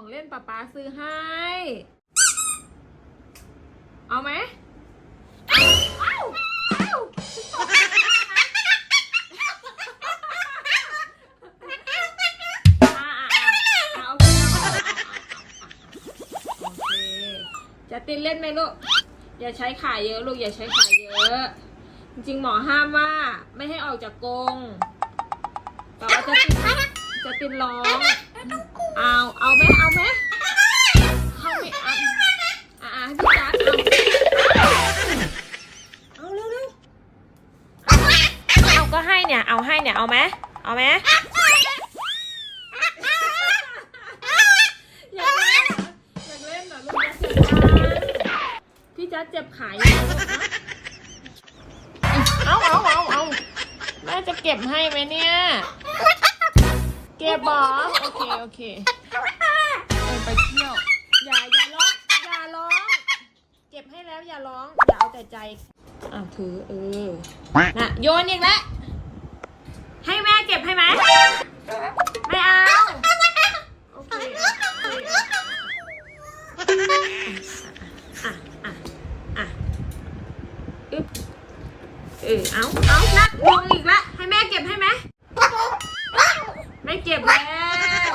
ของเล่นป๊าป๊าซื้อให้ เอาไหมเอาเอาอ่าอ่าโอเคจะตินเล่นไหมลูก อย่าใช้ขาเยอะลูกอย่าใช้ขาเยอะ จริงๆหมอห้ามว่าไม่ให้ออกจากกรงแต่ว่าจะตินจะตินร้อง เอา ก็ให้เนี่ย เอาให้เนี่ย เอาไหมเอาไหมอยากเล่นเอยากเล่นเหรอลูกจะเจ็บขาพี่จัดเจ็บขาอยู่เอาเอาเอาเอาแม่จะเก็บให้ไหมเนี่ย เก็บบอโอเค โอเค ไปเที่ยว อย่า อย่าร้อง อย่าร้อง เก็บให้แล้วอย่าร้อง อย่าเอาแต่ใจ อะถือเออ น่ะ โยนอีกแล้ว ให้แม่เก็บให้ไหมไม่เอาโอเคอะอเคอะอะอึ๊บเออเอาเอานักลงอีกล้วให้แม่เก็บให้ไหมไม่เก็บแล้ว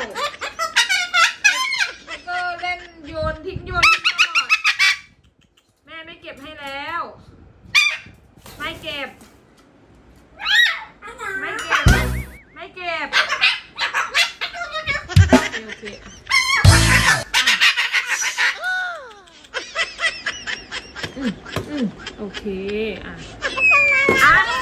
แล้วก็เล่นโยนทิ้งโยนทิ้งตลอดแม่ไม่เก็บให้แล้ว ไม่เก็บ อืมโอเค อะอะ